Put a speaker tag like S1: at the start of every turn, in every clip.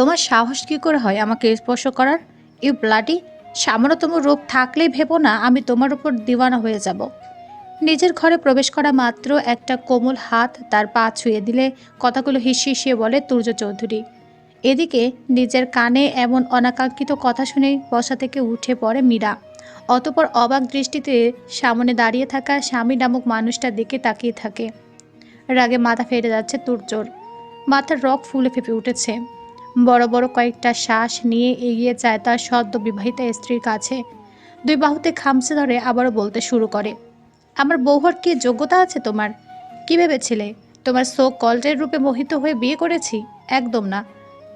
S1: তোমার সাহস কী করে হয় আমাকে স্পর্শ করার? ইউ ব্লাডি, সামান্যতম রোগ থাকলেই ভেবো না, আমি তোমার উপর দিওয়ানা হয়ে যাব। নিজের ঘরে প্রবেশ করা মাত্র একটা কোমল হাত তার পা ছুঁয়ে দিলে কথাগুলো হিসিয়ে বলে তুর্য চৌধুরী। এদিকে নিজের কানে এমন অনাকাঙ্ক্ষিত কথা শুনে বসা থেকে উঠে পড়ে মীরা। অতপর অবাক দৃষ্টিতে সামনে দাঁড়িয়ে থাকা স্বামী নামক মানুষটার দিকে তাকিয়ে থাকে। রাগে মাথা ফেটে যাচ্ছে তুর্যর। মাথার রক ফুলে ফেপে উঠেছে। বড় বড় কয়েকটা শ্বাস নিয়ে এগিয়ে যায় তার সদ্য বিবাহিতা স্ত্রীর কাছে। দুই বাহুতে খামচে ধরে আবারও বলতে শুরু করে, আমার বৌহর কি যোগ্যতা আছে তোমার? কি ভেবেছিলে? তোমার সো কল্টের রূপে মোহিত হয়ে বিয়ে করেছি? একদম না।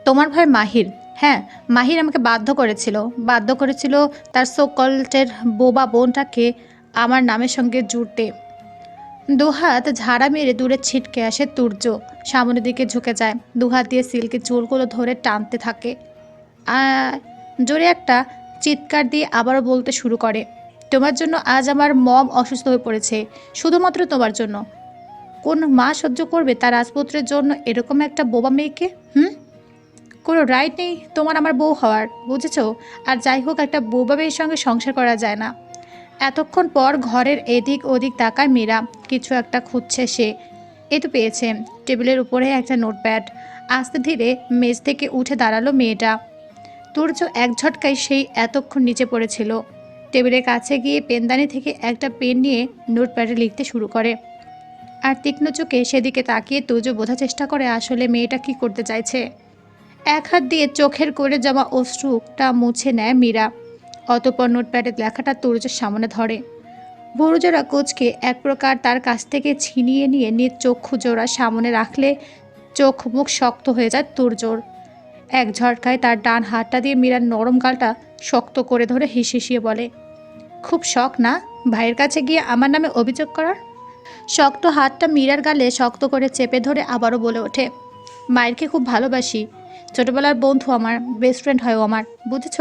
S1: তোমার ভাই মাহির হ্যাঁ মাহির আমাকে বাধ্য করেছিল। বাধ্য করেছিল তার সো কল্টের বোবা বোনটাকে আমার নামের সঙ্গে জুড়তে। দুহাত ঝাড়া মেরে দূরে ছিটকে আসে তুর্য। সামনের দিকে ঝুঁকে যায়। দুহাত দিয়ে সিল্কের চুলগুলো ধরে টানতে থাকে। জোরে একটা চিৎকার দিয়ে আবারও বলতে শুরু করে, তোমার জন্য আজ আমার মম অসুস্থ হয়ে পড়েছে। শুধুমাত্র তোমার জন্য। কোন মা সহ্য করবে তার রাজপুত্রের জন্য এরকম একটা বোবা মেয়েকে? হুম? কোনো রাইট নেই তোমার আমার বউ হওয়ার, বুঝেছ? আর যাই হোক, একটা বোবা মেয়ের সঙ্গে সংসার করা যায় না। এতক্ষণ পর ঘরের এদিক ওদিক তাকায় মীরা। কিছু একটা খুঁজছে সে। এ তো পেয়েছে। টেবিলের উপরে একটা নোটপ্যাড। আস্তে ধীরে মেজ থেকে উঠে দাঁড়াল মেয়েটা। তুর্য এক ঝটকায় সেই এতক্ষণ নিচে পড়েছিল। টেবিলের কাছে গিয়ে পেনদানি থেকে একটা পেন নিয়ে নোটপ্যাডে লিখতে শুরু করে। আর তীক্ষ্ণ চোখে সেদিকে তাকিয়ে তুর্য বোঝার চেষ্টা করে, আসলে মেয়েটা কি করতে চাইছে? এক হাত দিয়ে চোখের করে জমা অশ্রুটা মুছে নেয় মীরা। অতপর নোটপ্যাডের লেখাটা তুরজের সামনে ধরে। বড়জোড়া কোচকে এক প্রকার তার কাছ থেকে ছিনিয়ে নিয়ে নিজ চক্ষু জোড়া সামনে রাখলে চোখ মুখ শক্ত হয়ে যায় তুরজোর এক ঝটকায় তার ডান হাতটা দিয়ে মীরার নরম গালটা শক্ত করে ধরে হিসিয়ে বলে, খুব শখ না? ভাইয়ের কাছে গিয়ে আমার নামে অভিযোগ করার? শক্ত হাতটা মীরার গালে শক্ত করে চেপে ধরে আবারও বলে ওঠে মায়েরকে খুব ভালোবাসি। ছোটবেলার বন্ধু আমার বেস্ট ফ্রেন্ড হয় আমার, বুঝেছ?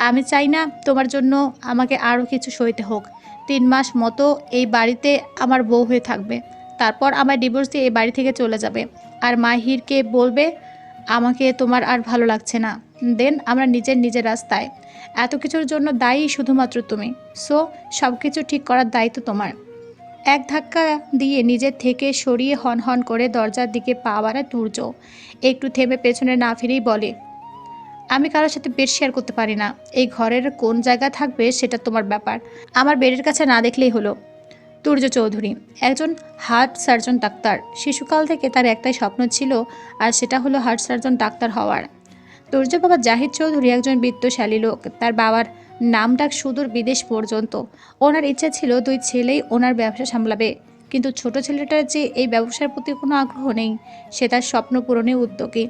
S1: আমি চাই না তোমার জন্য আমাকে আরও কিছু সইতে হোক। তিন মাস মতো এই বাড়িতে আমার বউ হয়ে থাকবে। তারপর আমার ডিভোর্স দিয়ে এই বাড়ি থেকে চলে যাবে। আর মাহিরকে বলবে, আমাকে তোমার আর ভালো লাগছে না। দেন আমরা নিজের নিজের রাস্তায়। এত কিছুর জন্য দায়ী শুধুমাত্র তুমি। সো সব কিছু ঠিক করার দায়িত্ব তোমার। এক ধাক্কা দিয়ে নিজের থেকে সরিয়ে হন হন করে দরজার দিকে পা বাড়ায় তুর্য। একটু থেমে পেছনে না ফিরেই বলে আমি কারোর সাথে বেড শেয়ার করতে পারি না। এই ঘরের কোন জায়গা থাকবে সেটা তোমার ব্যাপার। আমার বেডের কাছে না দেখলেই হলো। তুর্য চৌধুরী, একজন হার্ট সার্জন ডাক্তার। শিশুকাল থেকে তার একটাই স্বপ্ন ছিল, আর সেটা হলো হার্ট সার্জন ডাক্তার হওয়ার। তুর্য বাবা জাহিদ চৌধুরী একজন বৃত্তশালী লোক। তার বাবার নাম ডাক সুদূর বিদেশ পর্যন্ত। ওনার ইচ্ছা ছিল দুই ছেলেই ওনার ব্যবসা সামলাবে। কিন্তু ছোট ছেলেটার যে এই ব্যবসার প্রতি কোনো আগ্রহ নেই, সে তার স্বপ্ন পূরণে উদ্যোগী।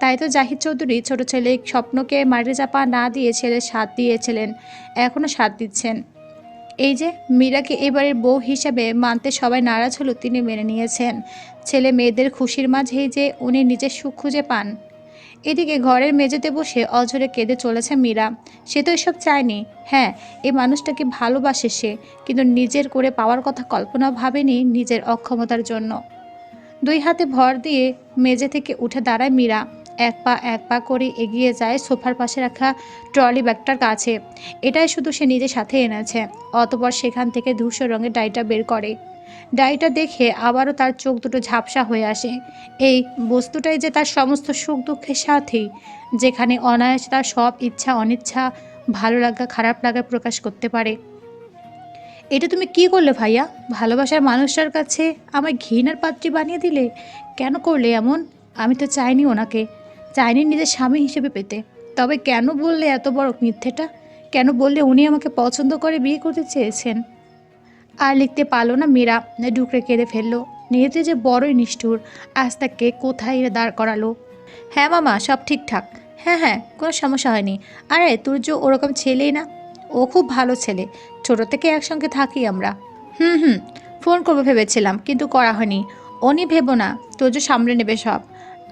S1: তাই তো জাহিদ চৌধুরী ছোট ছেলে স্বপ্নকে মাটি চাপা না দিয়ে ছেলে সাথ দিয়েছিলেন এখনও সাথ দিচ্ছেন। এই যে মীরাকে এবারের বউ হিসাবে মানতে সবাই নারাজ হলো তিনি মেনে নিয়েছেন। ছেলে মেয়েদের খুশির মাঝেই যে উনি নিজের সুখ খুঁজে পান। এদিকে ঘরের মেঝেতে বসে অঝরে কেঁদে চলেছে মীরা। সে তো এসব চায়নি। হ্যাঁ এই মানুষটাকে ভালোবাসে সে, কিন্তু নিজের করে পাওয়ার কথা কল্পনা ভাবেনি নিজের অক্ষমতার জন্য। দুই হাতে ভর দিয়ে মেঝে থেকে উঠে দাঁড়ায় মীরা। এক পা এক পা করে এগিয়ে যায় সোফার পাশে রাখা ট্রলি ব্যাগটার কাছে। এটাই শুধু সে নিজের সাথে এনেছে, অতপর সেখান থেকে ধূসর রঙের ডাইটা বের করে। ডাইটা দেখে আবারও তার চোখ দুটো ঝাপসা হয়ে আসে। এই বস্তুটাই যে তার সমস্ত সুখ দুঃখের সাথেই যেখানে অনায়াসে তার সব ইচ্ছা, অনিচ্ছা, ভালো লাগা, খারাপ লাগা প্রকাশ করতে পারে। এটা তুমি কি করলে ভাইয়া? ভালোবাসার মানুষটার কাছে আমায় ঘৃণার পাত্রী বানিয়ে দিলে? কেন করলে এমন? আমি তো চাইনি ওনাকে। চাইনি নিজের স্বামী হিসেবে পেতে। তবে কেন বললে এত বড় মিথ্যেটা? কেন বললে উনি আমাকে পছন্দ করে বিয়ে করতে চেয়েছেন? আর লিখতে পারল না মীরা, ডুকরে কেঁদে ফেলল। নিয়েতে যে বড়ই নিষ্ঠুর, আজ তাকে কোথায় দাঁড় করালো? হ্যাঁ মামা, সব ঠিকঠাক। হ্যাঁ হ্যাঁ কোনো সমস্যা হয়নি। আরে তোর যে ওরকম ছেলেই না? ও খুব ভালো ছেলে। ছোট থেকে একসঙ্গে থাকি আমরা। হুম হুম, ফোন করব ভেবেছিলাম, কিন্তু করা হয়নি। উনি ভেবো না তোর যে সামলে নেবে সব।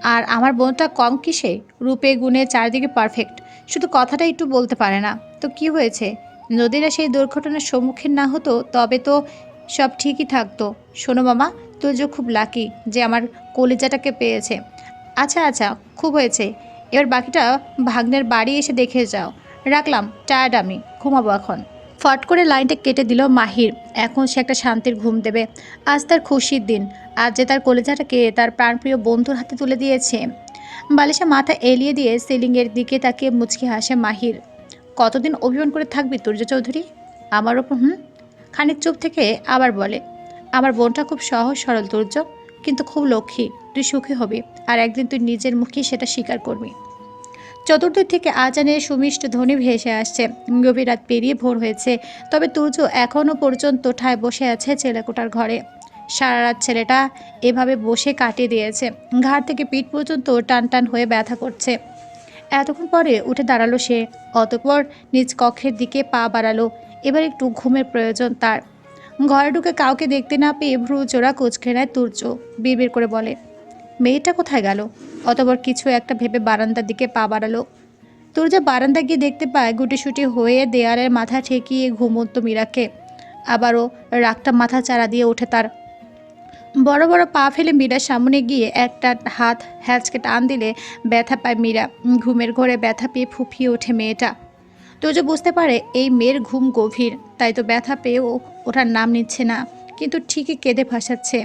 S1: আর আমার বোনটা কম কিসে? রূপে, গুণে, চারিদিকে পারফেক্ট শুধু কথাটা একটু বলতে পারে না। তো কি হয়েছে? নদীরা সেই দুর্ঘটনার সম্মুখীন না হতো, তবে তো সব ঠিকই থাকতো। শোনো মামা, তোর যে খুব লাকি যে আমার কলিজাটাকে পেয়েছে। আচ্ছা আচ্ছা খুব হয়েছে। এবার বাকিটা ভাগ্নের বাড়ি এসে দেখে যাও। রাখলাম টায়ার্ড আমি। ঘুমাবো এখন। ফট করে লাইনটা কেটে দিল মাহির। এখন সে একটা শান্তির ঘুম দেবে। আজ তার খুশির দিন। আজ যে তার কলেজাটাকে তার প্রাণপ্রিয় বন্ধুর হাতে তুলে দিয়েছে। বালিশে মাথা এলিয়ে দিয়ে সিলিংয়ের দিকে তাকিয়ে মুচকি হাসে মাহির। কতদিন অভিমান করে থাকবি তুর্য চৌধুরী? আমার ওপর হুম? খানিক চুপ থেকে আবার বলে, আমার বোনটা খুব সহজ সরল তুর্য, কিন্তু খুব লক্ষ্মী। তুই সুখী হবি, আর একদিন তুই নিজের মুখে সেটা স্বীকার করবি। চতুর্দিক থেকে আজানের সুমিষ্ট ধ্বনি ভেসে আসছে। গভীর রাত পেরিয়ে ভোর হয়েছে, তবে তুর্য এখনও পর্যন্ত ঠায় বসে আছে ছেলেকোটার ঘরে। সারা রাত ছেলেটা এভাবে বসে কাটিয়ে দিয়েছে। ঘাড় থেকে পিঠ পর্যন্ত টান টান হয়ে ব্যথা করছে। এতক্ষণ পরে উঠে দাঁড়াল সে, অতপর নিজ কক্ষের দিকে পা বাড়ালো। এবার একটু ঘুমের প্রয়োজন তার। ঘরে ঢুকে কাউকে দেখতে না পেয়ে ভ্রু জোড়া কোচকে নেয় তুর্য। বিড়বিড় করে বলে মেয়েটা কোথায় গেল? অতপর কিছু একটা ভেবে বারান্দার দিকে পা বাড়ালো। তুর্য বারান্দা গিয়ে দেখতে পায়, গুটিসুটি হয়ে দেয়ালের মাথা ঠেকিয়ে ঘুমন্ত মীরাকে। আবারও রাগটা মাথা চারা দিয়ে ওঠে তার। বড় বড় পা ফেলে মীরার সামনে গিয়ে একটা হাত হ্যাচকে টান দিলে ব্যথা পায় মীরা। ঘুমের ঘরে ব্যথা পেয়ে ফুফিয়ে ওঠে মেয়েটা। তুর্য বুঝতে পারে, এই মেয়ের ঘুম গভীর, তাই তো ব্যথা পেয়েও ওঠার নাম নিচ্ছে না। কিন্তু ঠিকই কেঁদে ভাসাচ্ছে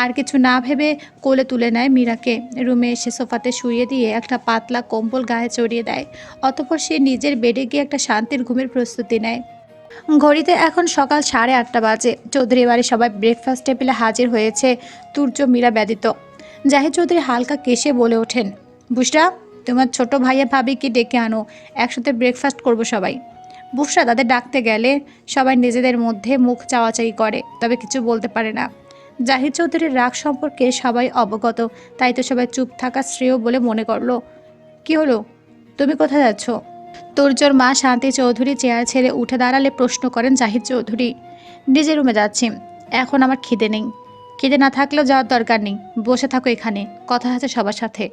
S1: আর কিছু না ভেবে কোলে তুলে নেয় মীরাকে। রুমে এসে সোফাতে শুয়ে দিয়ে একটা পাতলা কম্বল গায়ে চড়িয়ে দেয়। অতপর সে নিজের বেডে গিয়ে একটা শান্তির ঘুমের প্রস্তুতি নেয়। ঘড়িতে এখন সকাল সাড়ে আটটা বাজে। চৌধুরী বাড়ি সবাই ব্রেকফাস্ট টেবিলে হাজির হয়েছে। তুর্য, মীরা ব্যতীত। জাহিদ চৌধুরী হালকা কেশে বলে ওঠেন, বুসরা, তোমার ছোট ভাইয়া ভাবিকে ডেকে আনো। একসাথে ব্রেকফাস্ট করব সবাই। বুসরা তাদের ডাকতে গেলে সবাই নিজেদের মধ্যে মুখ চাওয়াচাই করে, তবে কিছু বলতে পারে না। জাহির চৌধুরীর রাগ সম্পর্কে সবাই অবগত, তাই তো সবাই চুপ থাকা শ্রেয় বলে মনে করল। কি হলো? তুমি কোথায় যাচ্ছ? তোরজোর মা শান্তি চৌধুরী চেয়ার ছেড়ে উঠে দাঁড়ালে প্রশ্ন করেন জাহির চৌধুরী। নিজের রুমে যাচ্ছি, এখন আমার খিদে নেই। খিদে না থাকলেও যাওয়ার দরকার নেই, বসে থাকো এখানে, কথা আছে সবার সাথে।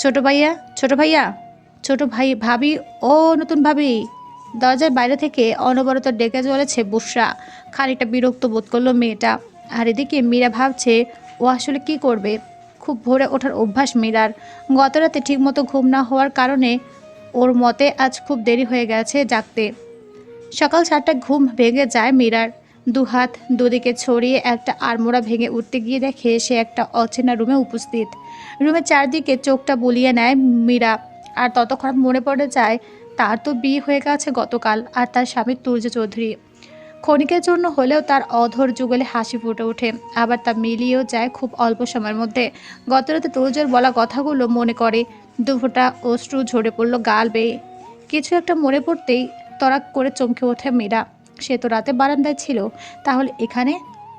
S1: ছোট ভাইয়া ছোট ভাইয়া? ছোট ভাই, ভাবি, ও নতুন ভাবি। দরজার বাইরে থেকে অনবরত ডেকে চলেছে বুসরা খানিকটা বিরক্ত বোধ করল মেয়েটা। আর এদিকে মীরা ভাবছে, ও আসলে কি করবে? খুব ভোরে ওঠার অভ্যাস মীরার। গত রাতে ঠিকমতো ঘুম না হওয়ার কারণে ওর মতে আজ খুব দেরি হয়ে গেছে জাগতে। সকাল সাতটায় ঘুম ভেঙে যায় মীরার। দু হাত দুদিকে ছড়িয়ে একটা আড়মোড়া ভেঙে উঠতে গিয়ে দেখে সে একটা অচেনা রুমে উপস্থিত। রুমের চারদিকে চোখটা বুলিয়ে নেয় মীরা। আর ততক্ষণ মনে পড়ে যায় তার তো বিয়ে হয়ে গেছে গতকাল আর তার স্বামী তুর্য চৌধুরী। ক্ষণিকের জন্য হলেও তার অধর যুগলে হাসি ফুটে ওঠে, আবার তা মিলিয়েও যায় খুব অল্প সময়ের মধ্যে। গতরাতে তুর্যের বলা কথাগুলো মনে করে, দুফোটা অশ্রু ঝরে পড়ল গাল বেয়ে। কিছু একটা মনে পড়তেই তরাক করে চমকে ওঠে মীরা। সে তো রাতে বারান্দায় ছিল, তাহলে এখানে?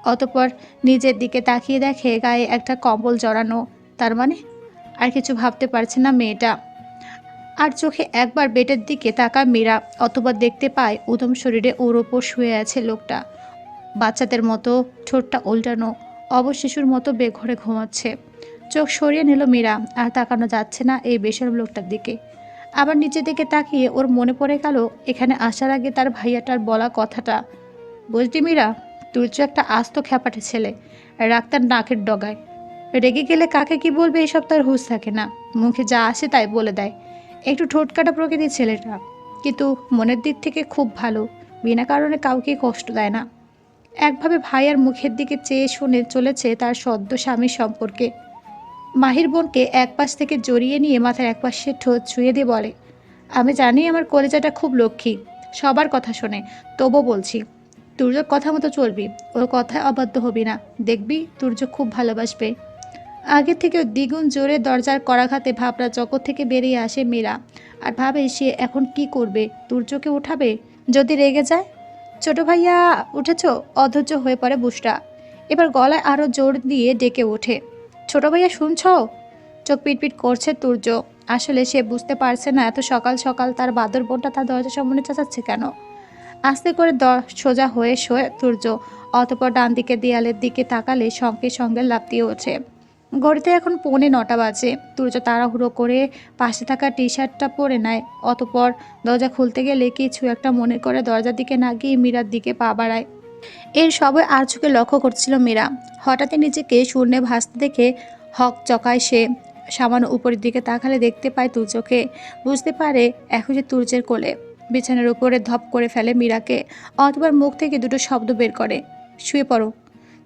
S1: অতপর নিজের দিকে তাকিয়ে দেখে গায়ে একটা কম্বল জড়ানো, তার মানে? আর কিছু ভাবতে পারছে না মেয়েটা। আর চোখে একবার বেডের দিকে তাকা মীরা, অথবা দেখতে পায় উদম শরীরে ওর ওপর শুয়ে আছে লোকটা। বাচ্চাদের মতো ঠোঁটটা উল্টানো অবশিশুর মতো বেঘরে ঘুমাচ্ছে। চোখ সরিয়ে নিল মীরা, আর তাকানো যাচ্ছে না এই বেসরম লোকটার দিকে। আবার নিচের দিকে তাকিয়ে ওর মনে পড়ে গেল, এখানে আসার আগে তার ভাইয়াটার বলা কথাটা। বুঝলি মীরা, তুই তো একটা আস্ত খ্যাপাটে ছেলে, রাগ তার নাকের ডগায়। রেগে গেলে কাকে কি বলবে এসব তার হুঁশ থাকে না। মুখে যা আসে তাই বলে দেয়। একটু ঠোঁটকাটা প্রকৃতির ছেলেটা, কিন্তু মনের দিক থেকে খুব ভালো, বিনা কারণে কাউকে কষ্ট দেয় না। একভাবে ভাইয়ার মুখের দিকে চেয়ে শুনে চলেছে তার সদ্য স্বামীর সম্পর্কে। মাহির বোনকে এক পাশ থেকে জড়িয়ে নিয়ে মাথার এক পাশে ঠোঁট ছুঁয়ে দিয়ে বলে, আমি জানি আমার কলেজাটা খুব লক্ষ্মী, সবার কথা শোনে তবু বলছি তুর্য কথা মতো চলবি, ওর কথায় অবাধ্য হবি না, দেখবি তুর্য খুব ভালোবাসবে। আগে থেকেও দ্বিগুণ জোরে দরজার করাঘাতে ভাবরা জগৎ থেকে বেরিয়ে আসে মীরা। আর ভাবে সে এখন কি করবে? তুর্যকে উঠাবে? যদি রেগে যায়? ছোট ভাইয়া, উঠেছ? অধৈর্য হয়ে পড়ে বুসরা এবার গলায় আরও জোর দিয়ে ডেকে ওঠে। ছোট ভাইয়া, শুনছ? চোখ পিটপিট করছে তুর্য। আসলে সে বুঝতে পারছে না এত সকাল সকাল তার বাদর বোনটা তার দরজা সামনে চেঁচাচ্ছে কেন। আস্তে করে দ সোজা হয়ে শোয়ে তুর্য। অতপর ডান দিকে দেয়ালের দিকে তাকালে সঙ্গে সঙ্গে লাফ দিয়ে ওঠে। ঘড়িতে এখন পৌনে নটা বাজে। তুর্য তাড়াহুড়ো করে পাশে থাকা টি শার্টটা পরে নেয়। অতপর দরজা খুলতে গেলে কিছু একটা মনে করে দরজার দিকে না গিয়ে মীরার দিকে পা বাড়ায়। এর সবই চোখে লক্ষ্য করছিল মীরা। হঠাৎই নিজেকে শূন্যে ভাসতে দেখে হক চকায় সে সামান্য উপরের দিকে তাকালে দেখতে পায় তুর্যকে। বুঝতে পারে এখন যে তুর্যের কোলে। বিছানার উপরে ধপ করে ফেলে মীরাকে। অতবার মুখ থেকে দুটো শব্দ বের করে। শুয়ে পড়ো।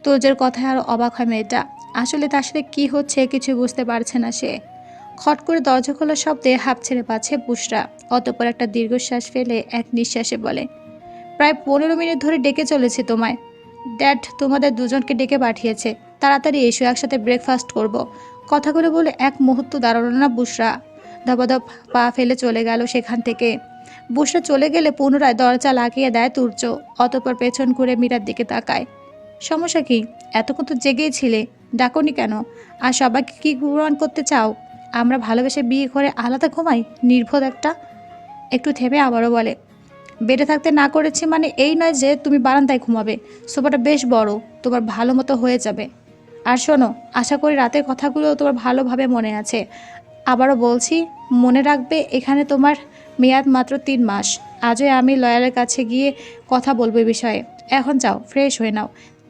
S1: তুর্যের কথায় আরও অবাক হয় মেয়েটা। আসলে তার সাথে কী হচ্ছে কিছু বুঝতে পারছে না সে। খট করে দরজা খোলার শব্দে হাঁপ ছেড়ে পাচ্ছে বুসরা অতপর একটা দীর্ঘশ্বাস ফেলে এক নিঃশ্বাসে বলে, প্রায় পনেরো মিনিট ধরে ডেকে চলেছে তোমায়। ড্যাড, তোমাদের দুজনকে ডেকে পাঠিয়েছে। তাড়াতাড়ি এসো, একসাথে ব্রেকফাস্ট করব। কথাগুলো বলে এক মুহূর্ত দাঁড়াল না বুসরা ধপাধপ পা ফেলে চলে গেল সেখান থেকে। বুসরা চলে গেলে পুনরায় দরজা লাগিয়ে দেয় তুর্য। অতপর পেছন ঘুরে মীরার দিকে তাকায়। সমস্যা কি? এতক্ষণ তো জেগেই ছিলে। ডাকনি কেন? আর সবাইকে কি পূরণ করতে চাও? আমরা ভালোবেসে বিয়ে করে আলাদা ঘুমাই? নির্বোধ একটা। একটু থেমে আবারও বলে বেডে থাকতে না করেছি মানে এই নয় যে তুমি বারান্দায় ঘুমাবে। সোফাটা বেশ বড়, তোমার ভালো মতো হয়ে যাবে। আর শোনো, আশা করি রাতের কথাগুলো তোমার ভালোভাবে মনে আছে। আবারও বলছি, মনে রাখবে এখানে তোমার মেয়াদ মাত্র তিন মাস। আজই আমি লয়ারের কাছে গিয়ে কথা বলব বিষয়ে। এখন যাও, ফ্রেশ হয়ে নাও।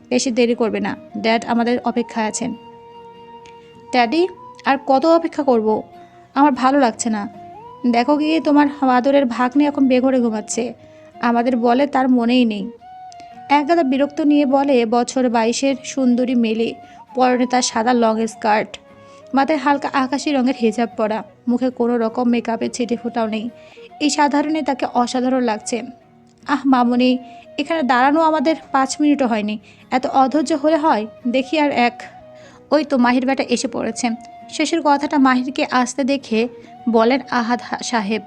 S1: বেশি দেরি করবে না। ড্যাড আমাদের অপেক্ষায় আছেন। ড্যাডি, আর কত অপেক্ষা করব? আমার ভালো লাগছে না। দেখো গিয়ে তোমার আদরের ভাগ্নে এখন বেঘরে ঘুমাচ্ছে। আমাদের বলে তার মনেই নেই। একগাদা বিরক্ত নিয়ে বলে, বছর বাইশের সুন্দরী মেলে, পরনে তার সাদা লং স্কার্ট। মাথায় হালকা আকাশি রঙের হেজাব পরা। মুখে কোনো রকম মেকআপের ছিটে ফোটাও নেই। এই সাধারণে তাকে অসাধারণ লাগছে। আহ, মামনি, এখানে দাঁড়ানো আমাদের পাঁচ মিনিটও হয়নি। এত অধৈর্য হলে হয়? দেখি আর এক। ওই তো মাহির বেটা এসে পড়েছে। শেষের কথাটা মাহিরকে আসতে দেখে বলেন আহাদ সাহেব,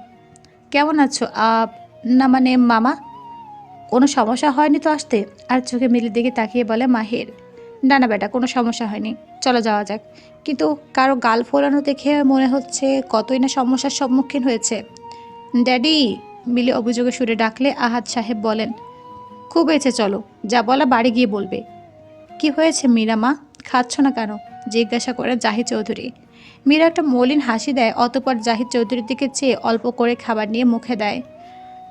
S1: কেমন আছো? আপ না মানে মামা? কোনো সমস্যা হয়নি তো আসতে? আর চোখে মিলির দিকে তাকিয়ে বলে মাহির, না না বেটা, কোনো সমস্যা হয়নি। চলো যাওয়া যাক। কিন্তু কারও গাল ফোলানো দেখে মনে হচ্ছে কতই না সমস্যার সম্মুখীন হয়েছে। ড্যাডি মিলি অভিযোগে সুরে ডাকলে আহাদ সাহেব বলেন, খুব হয়েছে, চলো। যা বলা বাড়ি গিয়ে বলবে। কি হয়েছে মীরা মা? খাচ্ছ না কেন? জিজ্ঞাসা করে জাহিদ চৌধুরী। মীরা একটা মলিন হাসি দেয়, অতপর জাহিদ চৌধুরীর দিকে চেয়ে অল্প করে খাবার নিয়ে মুখে দেয়।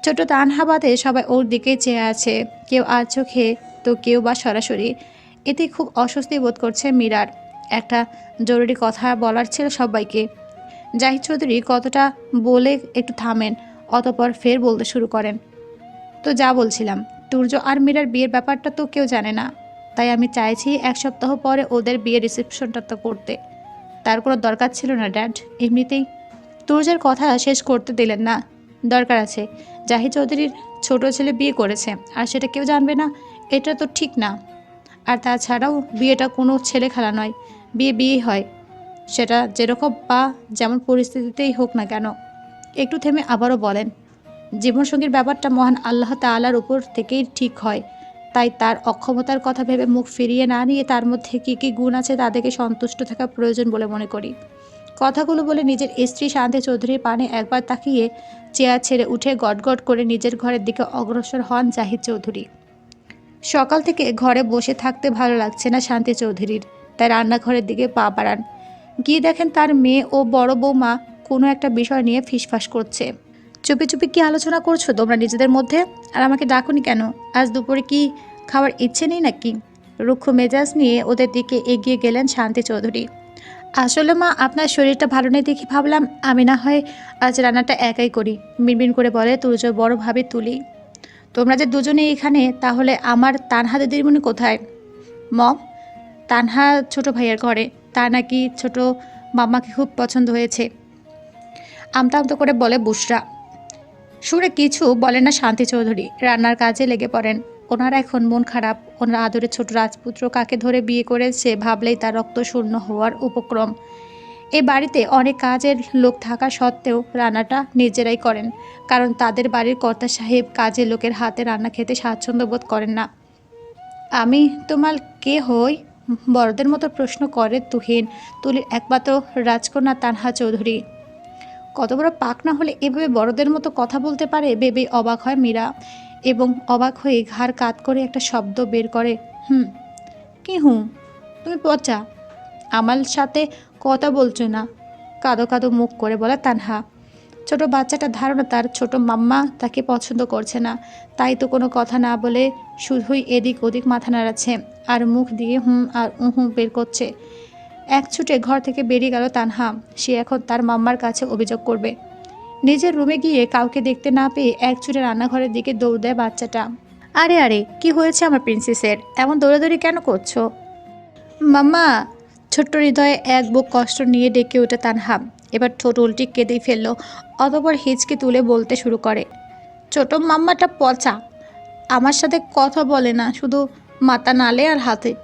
S1: ছোট তানহাবাদে সবাই ওর দিকেই চেয়ে আছে। কেউ আর চোখে, তো কেউ বা সরাসরি। এতে খুব অস্বস্তি বোধ করছে মীরার। একটা জরুরি কথা বলার ছিল সবাইকে। জাহিদ চৌধুরী কতটা বলে একটু থামেন। অতপর ফের বলতে শুরু করেন, তো যা বলছিলাম, তুর্য আর মীরার বিয়ের ব্যাপারটা তো কেউ জানে না। তাই আমি চাইছি এক সপ্তাহ পরে ওদের বিয়ের রিসেপশনটা তো করতে। তার কোনো দরকার ছিল না, ড্যাড, এমনিতেই তুর্যের কথা শেষ করতে দিলেন না। দরকার আছে। জাহিদ চৌধুরীর ছোট ছেলে বিয়ে করেছে, আর সেটা কেউ জানবে না। এটা তো ঠিক না। আর তাছাড়াও বিয়েটা কোনো ছেলে খেলা নয়। বিয়ে বিয়ে হয়। সেটা যেরকম বা যেমন পরিস্থিতিতেই হোক না কেন। একটু থেমে আবারও বলেন, জীবনসঙ্গীর ব্যাপারটা মহান আল্লাহ তাআলার উপর থেকেই ঠিক হয়। তাই তার অক্ষমতার কথা ভেবে মুখ ফিরিয়ে না নিয়ে তার মধ্যে কী কী গুণ আছে তাদেরকে সন্তুষ্ট থাকা প্রয়োজন বলে মনে করি। কথাগুলো বলে নিজের স্ত্রী শান্তি চৌধুরীর পানে একবার তাকিয়ে চেয়ার ছেড়ে উঠে গটগট করে নিজের ঘরের দিকে অগ্রসর হন জাহিদ চৌধুরী। সকাল থেকে ঘরে বসে থাকতে ভালো লাগছে না শান্তি চৌধুরীর। তাই রান্নাঘরের দিকে পা বাড়ান। গিয়ে দেখেন তার মেয়ে ও বড় বৌমা কোনো একটা বিষয় নিয়ে ফিসফাস করছে। চুপি চুপি কি আলোচনা করছ তোমরা নিজেদের মধ্যে? আর আমাকে ডাকুনি কেন? আজ দুপুরে কি খাওয়ার ইচ্ছে নেই নাকি? রুক্ষ মেজাজ নিয়ে ওদের দিকে এগিয়ে গেলেন শান্তি চৌধুরী। আসলে মা, আপনার শরীরটা ভালো নেই দেখি ভাবলাম, আমি না হয় আজ রান্নাটা একাই করি, মিনমিন করে বলে তুর্য বড়ভাবে তুলি। তোমরা যে দুজনে এখানে, তাহলে আমার তানহা দিদিমণি কোথায়? মম তানহা ছোট ভাইয়ের ঘরে, তার নাকি ছোট মামাকে খুব পছন্দ হয়েছে। আমতা আমতা করে বলে, বুসরা। সুরে কিছু বলেন না শান্তি চৌধুরী। রান্নার কাজে লেগে পড়েন। ওনার এখন মন খারাপ। ওনার আদরের ছোট রাজপুত্র কাকে ধরে বিয়ে করেছে ভাবলেই তার রক্ত শূন্য হওয়ার উপক্রম। এই বাড়িতে অনেক কাজের লোক থাকা সত্ত্বেও রান্নাটা নিজেরাই করেন, কারণ তাদের বাড়ির কর্তা সাহেব কাজের লোকের হাতে রান্না খেতে স্বাচ্ছন্দ্য বোধ করেন না। আমি তোমার কে হই? বড়দের মতো প্রশ্ন করে তুহিন। তুলির একমাত্র রাজকন্যা তানহা চৌধুরী। কত বড় পাক না হলে এভাবে বড়দের মতো কথা বলতে পারে ভেবে অবাক হয় মীরা। এবং অবাক হয়ে ঘাড় কাত করে একটা শব্দ বের করে, হুম, কি হুম? তুমি পচা। আমার সাথে কথা বলছো না। কাদো কাদো মুখ করে বলে তানহা। ছোট বাচ্চাটার ধারণা তার ছোট মাম্মা তাকে পছন্দ করছে না। তাই তো কোনো কথা না বলে শুধুই এদিক ওদিক মাথা নাড়াচ্ছে আর মুখ দিয়ে হুম আর উহু বের করছে। এক ছুটে ঘর থেকে বেরিয়ে গেল তানহা। সে এখন তার মাম্মার কাছে অভিযোগ করবে। নিজের রুমে গিয়ে কাউকে দেখতে না পেয়ে এক ছুটে রান্নাঘরের দিকে দৌড় দেয় বাচ্চাটা। আরে আরে, কি হয়েছে আমার প্রিন্সেসের? এমন দৌড়াদৌড়ি কেন করছ? মাম্মা, ছোট্ট হৃদয়ে এক বুক কষ্ট নিয়ে ডেকে ওঠে তানহা। এবার ঠোঁট উল্টি কেঁদেই ফেলল, অতপর হিচকে তুলে বলতে শুরু করে, ছোট মাম্মাটা পচা। আমার সাথে কথা বলে না, শুধু মাথা নালে আর হাতে।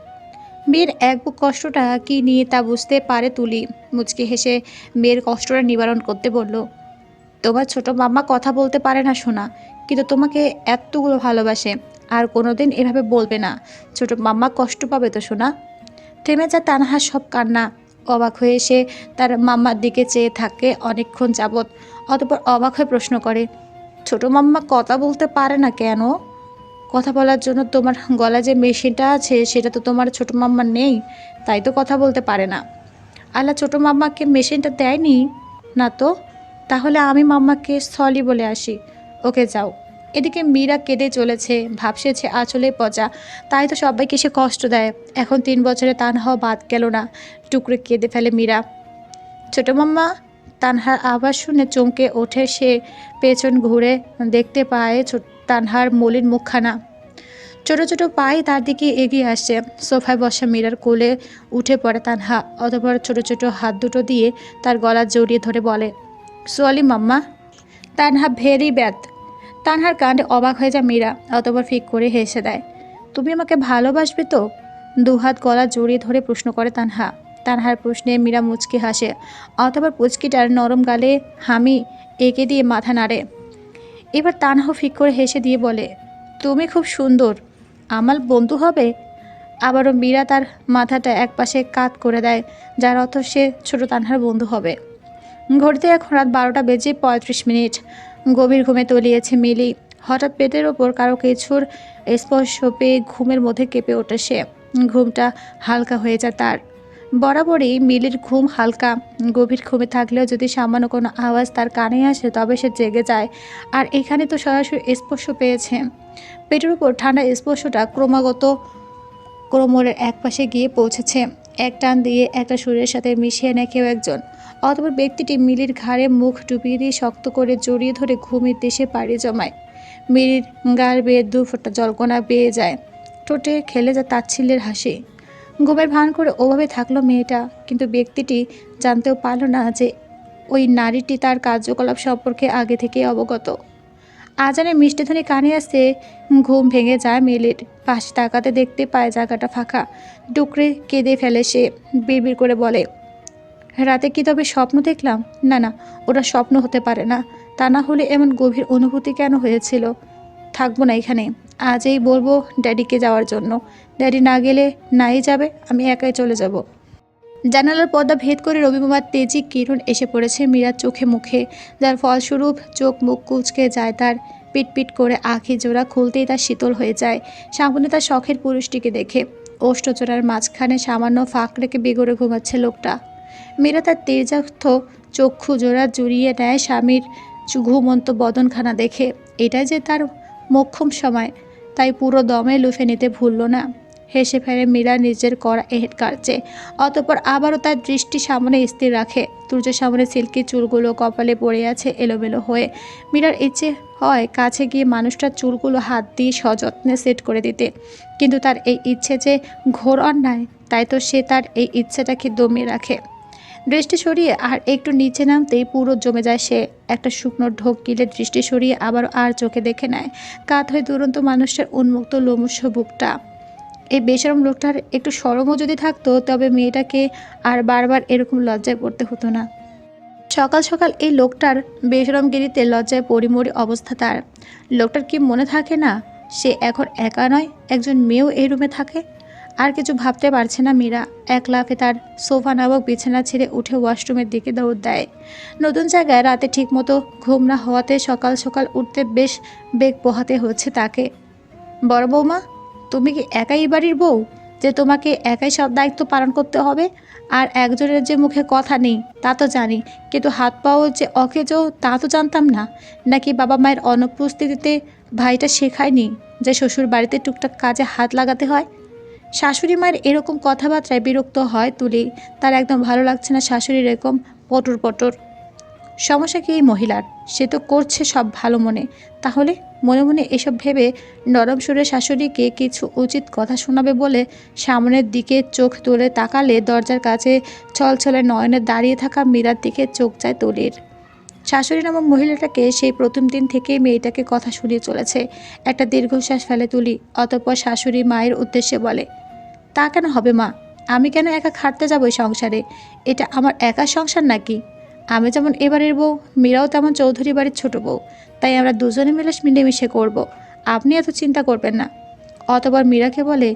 S1: মেয়ের এক কষ্টটা কি নিয়ে তা বুঝতে পারে তুলি। মুচকি হেসে মেয়ের কষ্টটা নিবারণ করতে বলল, তোমার ছোট মাম্মা কথা বলতে পারে না শোনা কিন্তু তোমাকে এতগুলো ভালোবাসে, আর কোনোদিন এভাবে বলবে না। ছোট মাম্মা কষ্ট পাবে তো শোনা থেমে যায় তানহার সব কান্না। অবাক হয়ে সে তার মাম্মার দিকে চেয়ে থাকে অনেকক্ষণ যাবৎ, অতপর অবাক হয়ে প্রশ্ন করে, ছোট মাম্মা কথা বলতে পারে না কেন? কথা বলার জন্য তোমার গলায় যে মেশিনটা আছে, সেটা তো তোমার ছোটো মাম্মার নেই, তাই তো কথা বলতে পারে না। আল্লাহ ছোটো মাম্মাকে মেশিনটা দেয়নি? না তো? তাহলে আমি মাম্মাকে সলি বলে আসি। ওকে যাও। এদিকে মীরা কেঁদে চলেছে, ভাবসেছে আঁচলে পচা। তাই তো সবাইকে সে কষ্ট দেয়। এখন তিন বছরে তানহাও বাদ গেল না, টুকরে কেঁদে ফেলে মীরা। ছোট মাম্মা তানহার আওয়াজ শুনে চমকে ওঠে সে পেছন ঘুরে, দেখতে পায় ছোট তানহার মলিন মুখখানা। ছোট ছোট পায়ে তার দিকে এগিয়ে আসছে। সোফায় বসা মীরার কোলে উঠে পড়ে তানহা, অতপর ছোট ছোট হাত দুটো দিয়ে তার গলা জড়িয়ে ধরে বলে, সোয়ালি মাম্মা, তানহা ভেরি ব্যাথ তানহার কাণ্ডে অবাক হয়ে যায় মীরা, অতপর ফিক করে হেসে দেয়, তুমি আমাকে ভালোবাসবে তো? দুহাত গলা জড়িয়ে ধরে প্রশ্ন করে তানহা। তানহার প্রশ্নে মীরা মুচকি হাসে, অতপর পুচকিটার নরম গালে হামি এঁকে দিয়ে মাথা নাড়ে। এবার তানহা ফিক করে হেসে দিয়ে বলে, তুমি খুব সুন্দর আমার বন্ধু হবে? আবারও মীরা তার মাথাটা একপাশে কাত করে দেয়, যার অর্থ সে ছোট তানহার বন্ধু হবে। ঘড়িতে এখন রাত বারোটা বেজে পঁয়ত্রিশ মিনিট। গভীর ঘুমে তলিয়েছে মিলি। হঠাৎ পেটের ওপর কারও কিছুর স্পর্শ পেয়ে ঘুমের মধ্যে কেঁপে ওঠে সে। ঘুমটা হালকা হয়ে যায় তার। বরাবরই মিলির ঘুম হালকা, গভীর ঘুমে থাকলেও যদি সামান্য কোনো আওয়াজ তার কানে আসে, তবে সে জেগে যায়। আর এখানে তো সরাসরি স্পর্শ পেয়েছে। পেটের উপর ঠান্ডা স্পর্শটা ক্রমাগত কোমরের একপাশে গিয়ে পৌঁছেছে। এক টান দিয়ে একটা শরীরের সাথে মিশিয়ে নেয় কেউ একজন। অতপর ব্যক্তিটি মিলির ঘাড়ে মুখ ডুবিয়ে দিয়ে শক্ত করে জড়িয়ে ধরে ঘুমের দেশে পাড়ি জমায়। মিলির গার বেয়ে দু ফোঁটা জলকণা বেয়ে যায়। ঠোঁটে খেলে যায় তাচ্ছিল্যের হাসি। ঘুমের ভান করে ওভাবে থাকল মেয়েটা, কিন্তু ব্যক্তিটি জানতেও পারল না যে ওই নারীটি তার কার্যকলাপ সম্পর্কে আগে থেকেই অবগত। আজানের মিষ্টি ধ্বনি কানে আসতে ঘুম ভেঙে যায় মিলির পাশে তাকাতে দেখতে পায় জায়গাটা ফাঁকা। ডুকরে কেঁদে ফেলে সে। বিড়বিড় করে বলে, রাতে কি তবে স্বপ্ন দেখলাম? না না, ওটা স্বপ্ন হতে পারে না। তা না হলে এমন গভীর অনুভূতি কেন হয়েছিল? থাকব না এখানে। আজই বলব ড্যাডিকে যাওয়ার জন্য। ড্যাডি না গেলে নাই যাবে, আমি একাই চলে যাব। জানালার পর্দা ভেদ করে রবিমার তেজি, কিরণ এসে পড়েছে মীরার চোখে মুখে। যার ফলস্বরূপ চোখ মুখ কুচকে যায়, তার পিটপিট করে আখি জোড়া খুলতেই তার শীতল হয়ে যায়। সামনে তার শখের পুরুষটিকে দেখে। ওষ্ঠচোড়ার মাঝখানে সামান্য ফাঁক রেখে বেগড়ে ঘুমাচ্ছে লোকটা। মীরা তার তেজাক্ত চক্ষু জোড়া জুড়িয়ে নেয় স্বামীর ঘুমন্ত বদনখানা দেখে। এটাই যে তার মোক্ষম সময়। তাই পুরো দমে লুফে নিতে ভুলল না। হেসে ফেলে মীরা নিজের করা এহেট কাটছে। অতপর আবারও তার দৃষ্টি সামনে স্থির রাখে। তুর্যের সামনে সিল্কি চুলগুলো কপালে পড়ে আছে এলোমেলো হয়ে। মীরার ইচ্ছে হয় কাছে গিয়ে মানুষটার চুলগুলো হাত দিয়ে সযত্নে সেট করে দিতে। কিন্তু তার এই ইচ্ছে যে ঘোর অন্যায়, তাই তো সে তার এই ইচ্ছেটাকে দমিয়ে রাখে। দৃষ্টি সরিয়ে আর একটু নিচে নামতেই পুরো জমে যায় সে। একটা শুকনো ঢোক গিলে দৃষ্টি সরিয়ে আবার আর চোখে দেখে নেয়। কাত হয়ে দুরন্ত মানুষটার উন্মুক্ত লোমস্য বুকটা। এই বেশরম লোকটার একটু সরমও যদি থাকতো, তবে মেয়েটাকে আর বারবার এরকম লজ্জায় পড়তে হতো না। সকাল সকাল এই লোকটার বেশরমগিরিতে লজ্জায় পরিমরি অবস্থা তার। লোকটার কি মনে থাকে না? সে এখন একা নয়, একজন মেয়েও এই রুমে থাকে? আর কিছু ভাবতে পারছে না মীরা। এক লাফে তার সোফা নামক বিছানা ছেড়ে উঠে ওয়াশরুমের দিকে দৌড় দেয়। নতুন জায়গায় রাতে ঠিকমতো ঘুম না হওয়াতে সকাল সকাল উঠতে বেশ বেগ পোহাতে হচ্ছে তাকে। বড় বৌমা, তুমি কি একাই বাড়ির বউ? যে তোমাকে একাই সব দায়িত্ব পালন করতে হবে? আর একজনের যে মুখে কথা নেই, তা তো জানি, কিন্তু হাত পাও যে অকেজো, তা তো জানতাম না। নাকি বাবা মায়ের অনুপস্থিতিতে ভাইটা শেখায়নি যে শ্বশুর বাড়িতে টুকটাক কাজে হাত লাগাতে হয়? শাশুড়ি মায়ের এরকম কথাবার্তায় বিরক্ত হয় তুলি। তার একদম ভালো লাগছে না শাশুড়ির এরকম পটর পটর। সমস্যা কি এই মহিলার? সে তো করছে সব ভালো মনে। তাহলে মনে মনে এসব ভেবে নরম সুরে শাশুড়িকে কিছু উচিত কথা শোনাবে বলে সামনের দিকে চোখ তুলে তাকালে দরজার কাছে ছলছলে নয়নে দাঁড়িয়ে থাকা মীরার দিকে চোখ যায় তুলির। শাশুড়ি নামক মহিলাটাকে সেই প্রথম দিন থেকেই মেয়েটাকে কথা শুনিয়ে চলেছে। একটা দীর্ঘশ্বাস ফেলে তুলি, অতঃপর শাশুড়ি মায়ের উদ্দেশ্যে বলে তা কেন হবে, মা? আমি কেন একা খাটতে যাব এই সংসারে? এটা আমার একা সংসার নাকি? আমি যেমন এবারের বউ, মীরাও তেমন চৌধুরী বাড়ির ছোট বউ। তাই আমরা দুজনে মিলে মিলেমিশে করব। আপনি এত চিন্তা করবেন না। অতবার মীরাকে বলে,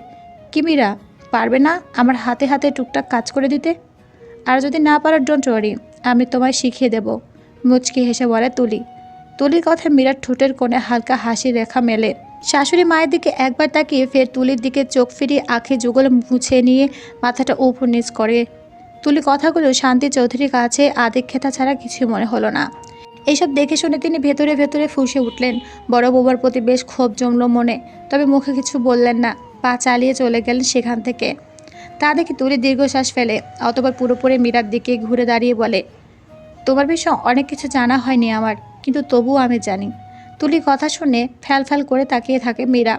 S1: কি মীরা, পারবে না আমার হাতে হাতে টুকটাক কাজ করে দিতে? আর যদি না পারো ডোন্ট ওয়ারি আমি তোমায় শিখিয়ে দেব। মুচকি হেসে বলে তুলি। তুলির কথা মীরার ঠোঁটের কোণে হালকা হাসি রেখা মেলে। শাশুড়ি মায়ের দিকে একবার তাকিয়ে ফের তুলির দিকে চোখ ফিরিয়ে আঁখে যুগল মুছে নিয়ে মাথাটা উপর নিচ করে। তুলি কথাগুলো শান্তি চৌধুরীর কাছে আদিক্ষেতা ছাড়া কিছুই মনে হলো না। এইসব দেখে শুনে তিনি ভেতরে ভেতরে ফুঁসে উঠলেন। বড় বৌবার প্রতি বেশ ক্ষোভ জমল মনে, তবে মুখে কিছু বললেন না, পা চালিয়ে চলে গেলেন সেখান থেকে। তা দেখে তুলি দীর্ঘশ্বাস ফেলে অতবার পুরোপুরি মীরার দিকে ঘুরে দাঁড়িয়ে বলে, তোমার বিষয়ে অনেক কিছু জানা হয়নি আমার, কিন্তু তবুও আমি জানি। তুলি কথা শুনে ফ্যাল ফ্যাল করে তাকিয়ে থাকে মীরা।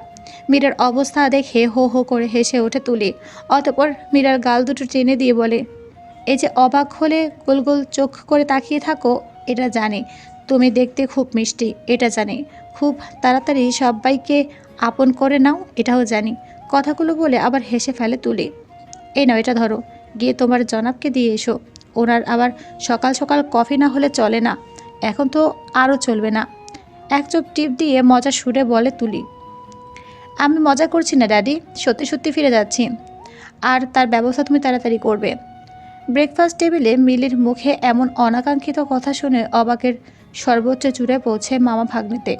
S1: মীরার অবস্থা দেখে হো হো করে হেসে ওঠে তুলি। অতপর মীরার গাল দুটো টেনে দিয়ে বলে, এই যে অবাক হলে গোল গোল চোখ করে তাকিয়ে থাকো, এটা জানি। তুমি দেখতে খুব মিষ্টি, এটা জানি। খুব তাড়াতাড়ি সবাইকে আপন করে নাও, এটাও জানি। কথাগুলো বলে আবার হেসে ফেলে তুলি। এই নাও, এটা ধরো। গিয়ে তোমার জনাবকে দিয়ে এসো। ওনার আবার সকাল সকাল কফি না হলে চলে না। এখন তো আরও চলবে না। এক চোখ টিপ দিয়ে মজা সুরে বলে তুলি। আমি মজা করছি না, ড্যাডি। সত্যি সত্যি ফিরে যাচ্ছি। আর তার ব্যবস্থা তুমি তাড়াতাড়ি করবে। ব্রেকফাস্ট টেবিলে মিলির মুখে এমন অনাকাঙ্ক্ষিত কথা শুনে অবাকের সর্বোচ্চ চূড়ে পৌঁছে মামা ভাগ্নিতে।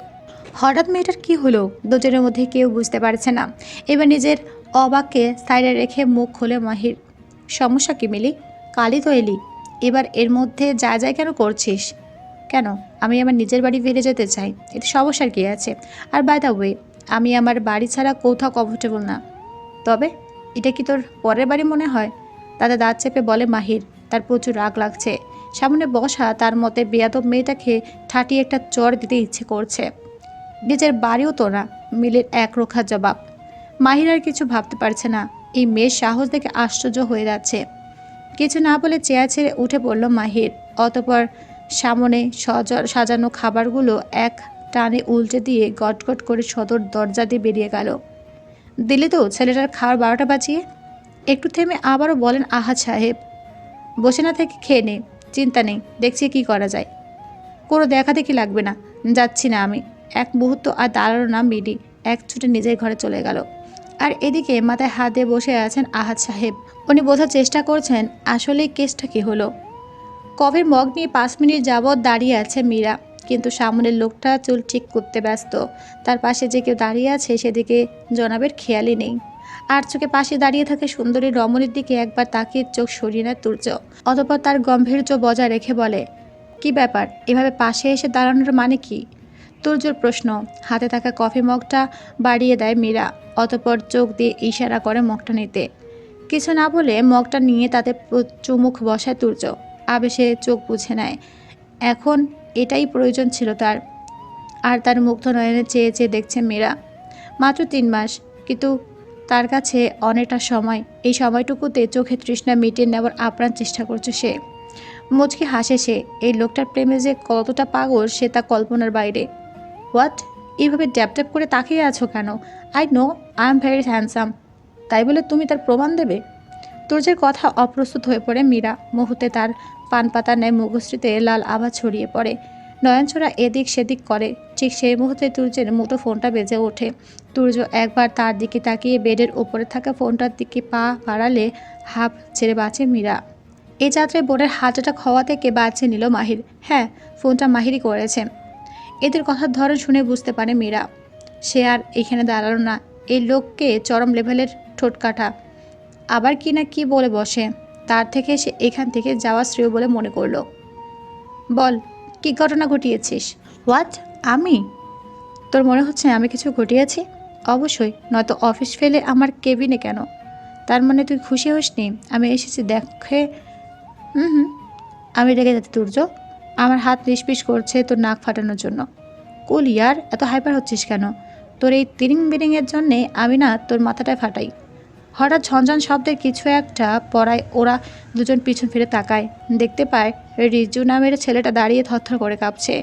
S1: হঠাৎ মেয়েটার কি হলো? দুজনের মধ্যে কেউ বুঝতে পারছে না। এবার নিজের অবাককে সাইডে রেখে মুখ খোলে মাহির। সমস্যা কি মিলি? কালই তো এলি। এবার এর মধ্যে যা যায় কেন করছিস? কেন? আমি আমার নিজের বাড়ি ফিরে যেতে চাই। এতে সমস্যার কী আছে? আর বাই দ্য ওয়ে আমি আমার বাড়ি ছাড়া কোথাও কমফোর্টেবল না। তবে, এটা কি তোর পরের বাড়ি মনে হয়? দাদা দাঁত চেপে বলে, মাহির, তার প্রচুর রাগ লাগছে। সামনে বসা তার মতে বেয়াদব মেয়েটাকে ঠাটিয়ে একটা চর দিতে ইচ্ছে করছে। নিজের বাড়িও তো না, মিলের এক রোখার জবাব। মাহির আর কিছু ভাবতে পারছে না। এই মেয়ের সাহস দেখে আশ্চর্য হয়ে যাচ্ছে। কিছু না বলে চেয়ার ছেড়ে উঠে পড়ল মাহির। অতপর সামনে সাজানো খাবারগুলো এক টানে উল্টে দিয়ে গটগট করে সদর দরজা দিয়ে বেরিয়ে গেল। দিলে তো, ছেলেটার খাওয়ার বারোটা বাজিয়ে? একটু থেমে আবারও বলেন আহাদ সাহেব। বসে না থেকে খেয়ে নে, চিন্তা নেই, দেখছি কি করা যায়। কোনো দেখা দেখি লাগবে না, যাচ্ছি না আমি। এক মুহূর্ত আর দাঁড়ানো না মিডি এক ছুটে নিজের ঘরে চলে গেল। আর এদিকে মাথায় হাত দিয়ে বসে আছেন আহাদ সাহেব। উনি বোঝার চেষ্টা করছেন আসলে কেসটা কি হলো? কফির মগ নিয়ে পাঁচ মিনিট যাবৎ দাঁড়িয়ে আছে মীরা। কিন্তু সামনের লোকটা চুল ঠিক করতে ব্যস্ত। তার পাশে যে কেউ দাঁড়িয়ে আছে, সেদিকে জনাবের খেয়ালই নেই। আর চোখে পাশে দাঁড়িয়ে থাকে সুন্দরী রমণীর দিকে একবার তাকিয়ে চোখ সরিয়ে নেয় তুর্য। অতপর তার গম্ভীর্য বজায় রেখে বলে, কি ব্যাপার? এভাবে পাশে এসে দাঁড়ানোর মানে কি? তুর্যর প্রশ্ন, হাতে থাকা কফি মগটা বাড়িয়ে দেয় মীরা। অতপর চোখ দিয়ে ইশারা করে মগটা নিতে। কিছু না বলে মগটা নিয়ে তাতে চুমুক বসায় তুর্য। আবেশে চোখ বুঝে নেয়। এখন এটাই প্রয়োজন ছিল তার। আর তার মুগ্ধ নয়নে চেয়ে চেয়ে দেখছে মেয়েরা মাত্র তিন মাস, কিন্তু তার কাছে অনেকটা সময়। এই সময়টুকুতে চোখে তৃষ্ণা মিটিয়ে নেওয়ার আপ্রাণ চেষ্টা করছে সে। মুচকি হাসে সে, এই লোকটার প্রেমে যে কতটা পাগল, সে তা কল্পনার বাইরে। হোয়াট? এইভাবে ড্যাপ ড্যাপ করে তাকিয়ে আছো কেন? I know, I am very handsome. তাই বলে তুমি তার প্রমাণ দেবে? তোর যে কথা অপ্রস্তুত হয়ে পড়ে মীরা, মুহূর্তে তার পান পাতা নেয় মুখশ্রীতে লাল আভা ছড়িয়ে পড়ে। নয়নছড়া এদিক সেদিক করে। ঠিক সেই মুহূর্তে তুর্যের মুঠো ফোনটা বেজে ওঠে। তুর্য একবার তার দিকে তাকিয়ে বেডের ওপরে থাকা ফোনটার দিকে পা বাড়ালে হাফ ছেড়ে বাঁচে মীরা। এই যাত্রায় বোনের হার্ট হওয়া থেকে বাঁচিয়ে নিল মাহির। হ্যাঁ ফোনটা মাহিরই করেছে। এদের কথার ধরন শুনে বুঝতে পারে মীরা। সে আর এখানে দাঁড়াল না। এই লোককে চরম লেভেলের ঠোঁটকাটা আবার কি না কি বলে বসে। তার থেকে সে এখান থেকে যাওয়া শ্রেয় বলে মনে করল। বল কি ঘটনা ঘটিয়েছিস? হোয়াট আমি? তোর মনে হচ্ছে আমি কিছু ঘটিয়েছি? অবশ্যই নয়তো অফিস ফেলে আমার কেবিনে কেন? তার মানে তুই খুশি হসনি? আমি এসেছি দেখে হুম হুম আমি রেগে যাচ্ছি তুর্য আমার হাত নিষ্পিস করছে তোর নাক ফাটানোর জন্য। কুল ইয়ার এত হাইপার হচ্ছিস কেন? তোর এই তিরিং বিরিংয়ের জন্যে আমি না তোর মাথাটায় ফাটাই। হঠাৎ ঝনঝন শব্দের কিছু একটা পড়ায় ওরা দুজন পিছন ফিরে তাকায়। দেখতে পায়, রিজু নামের ছেলেটা দাঁড়িয়ে থরথর করে কাঁপছে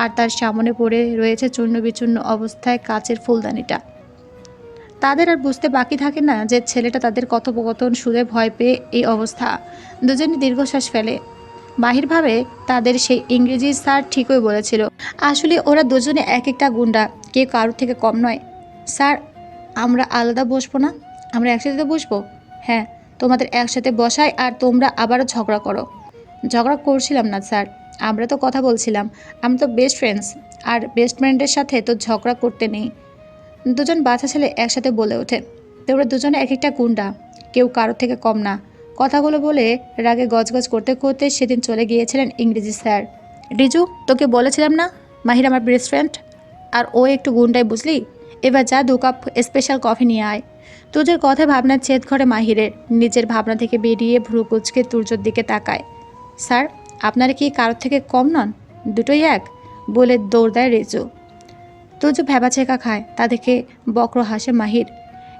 S1: আর তার সামনে পড়ে রয়েছে চূর্ণ বিচূর্ণ অবস্থায় কাচের ফুলদানিটা। তাদের আর বুঝতে বাকি থাকে না যে ছেলেটা তাদের কথোপকথন শুনে ভয় পেয়ে এই অবস্থা। দুজনে দীর্ঘশ্বাস ফেলে। বাহিরভাবে তাদের সেই ইংরেজি স্যার ঠিকই বলেছিল, আসলে ওরা দুজনে এক একটা গুন্ডা, কেউ কারোর থেকে কম নয়। স্যার, আমরা আলাদা বসবো না? আমরা একসাথে তো বসবো? হ্যাঁ তোমাদের একসাথে বসাই আর তোমরা আবারও ঝগড়া করো। ঝগড়া করছিলাম না, স্যার। আমরা তো কথা বলছিলাম। আমরা তো বেস্ট ফ্রেন্ডস আর বেস্ট ফ্রেন্ডের সাথে তো ঝগড়া করতে নেই। দুজন বাচ্চা ছেলে একসাথে বলে ওঠে। তোমরা দুজনে এক একটা গুন্ডা, কেউ কারোর থেকে কম না। কথাগুলো বলে রাগে গজগজ করতে করতে সেদিন চলে গিয়েছিলেন ইংরেজি স্যার। রিজু, তোকে বলেছিলাম না, মাহির আমার বেস্ট ফ্রেন্ড আর ও একটু গুন্ডায় বুঝলি? এবার যা দু কাপ স্পেশাল কফি নিয়ে আয়। তুর্যের কথা ভাবনার ছেদ করে মাহিরের। নিজের ভাবনা থেকে বেরিয়ে ভ্রু কুচকে তুর্যর দিকে তাকায়। স্যার, আপনারা কি কারোর থেকে কম নন? দুটোই এক? বলে দৌড় দেয় রেজু। তুর্য ভ্যাবাচেকা খায়, তা দেখে বক্র হাসে মাহির।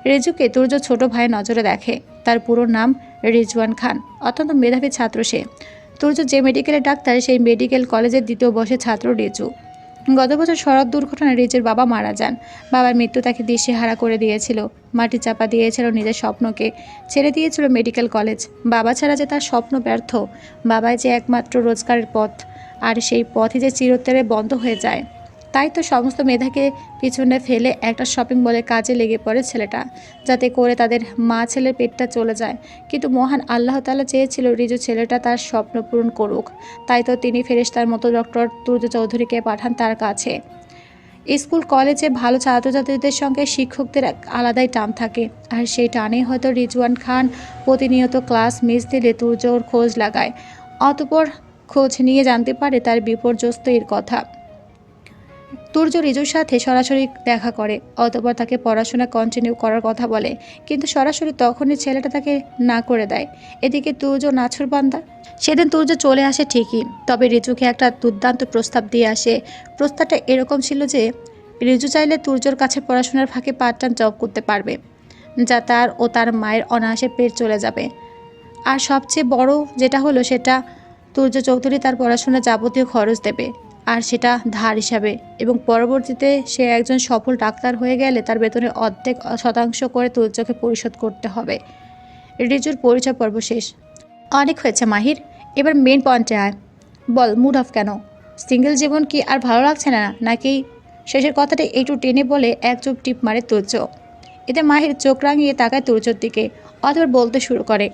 S1: রেজুকে তুর্য ছোট ভাই নজরে দেখে। তার পুরো নাম রিজওয়ান খান, অত্যন্ত মেধাবী ছাত্র সে। তুর্য যে মেডিকেলের ডাক্তার, সেই মেডিকেল কলেজের দ্বিতীয় বর্ষের ছাত্র রিজু। গত বছর সড়ক দুর্ঘটনায় রিজের বাবা মারা যান। বাবার মৃত্যু তাকে দিশেহারা করে দিয়েছিল। মাটি চাপা দিয়েছিল নিজের স্বপ্নকে। ছেড়ে দিয়েছিল মেডিকেল কলেজ। বাবা ছাড়া যে তার স্বপ্ন ব্যর্থ। বাবাই যে একমাত্র রোজগারের পথ। আর সেই পথই যে চিরতরে বন্ধ হয়ে যায়। তাই তো সমস্ত মেধাকে পিছনে ফেলে একটা শপিং মলে কাজে লেগে পড়ে ছেলেটা, যাতে করে তাদের মা ছেলের পেটটা চলে যায়। কিন্তু মহান আল্লাহ তালা চেয়েছিল রিজু ছেলেটা তার স্বপ্ন পূরণ করুক। তাই তো তিনি ফেরেশতার মতো ডক্টর তুর্য চৌধুরীকে পাঠান তার কাছে। স্কুল, কলেজে ভালো ছাত্রছাত্রীদের সঙ্গে শিক্ষকদের আলাদাই টান থাকে। আর সেই টানেই হয়তো রিজওয়ান খান প্রতিনিয়ত ক্লাস মিস দিলে তুর্যর খোঁজ লাগায়। অতপর খোঁজ নিয়ে জানতে পারে তার বিপর্যস্ত এর কথা। তুর্য রিজুর সাথে সরাসরি দেখা করে, অতপর তাকে পড়াশোনা কন্টিনিউ করার কথা বলে। কিন্তু সরাসরি তখনই ছেলেটা তাকে না করে দেয়। এদিকে তুর্য নাছর বান্দা। সেদিন তুর্য চলে আসে ঠিকই, তবে রিজুকে একটা দুর্দান্ত প্রস্তাব দিয়ে আসে। প্রস্তাবটা এরকম ছিল যে, রিজু চাইলে তুর্যর কাছে পড়াশোনার ফাঁকে পার্ট টাইম জব করতে পারবে, যা তার ও তার মায়ের অনায়াসে পেট চলে যাবে। আর সবচেয়ে বড় যেটা হলো সেটা, তুর্য চৌধুরী তার পড়াশোনার যাবতীয় খরচ দেবে। আর সেটা ধার হিসাবে। এবং পরবর্তীতে সে একজন সফল ডাক্তার হয়ে গেলে তার বেতনের অর্ধেক শতাংশ করে তুর্যকে পরিশোধ করতে হবে। রিজুর পরিচয় পর্ব শেষ। অনেক হয়েছে মাহির, এবার মেন পয়েন্টে আয়। বল মুড অফ কেন? সিঙ্গেল জীবন কি আর ভালো লাগছে না, নাকি শেষের কথাটা একটু টেনে বলে এক চোখ টিপ মারে তুর্য এতে মাহির চোখ রাঙিয়ে তাকায় তুর্যর দিকে অতবার বলতে শুরু করে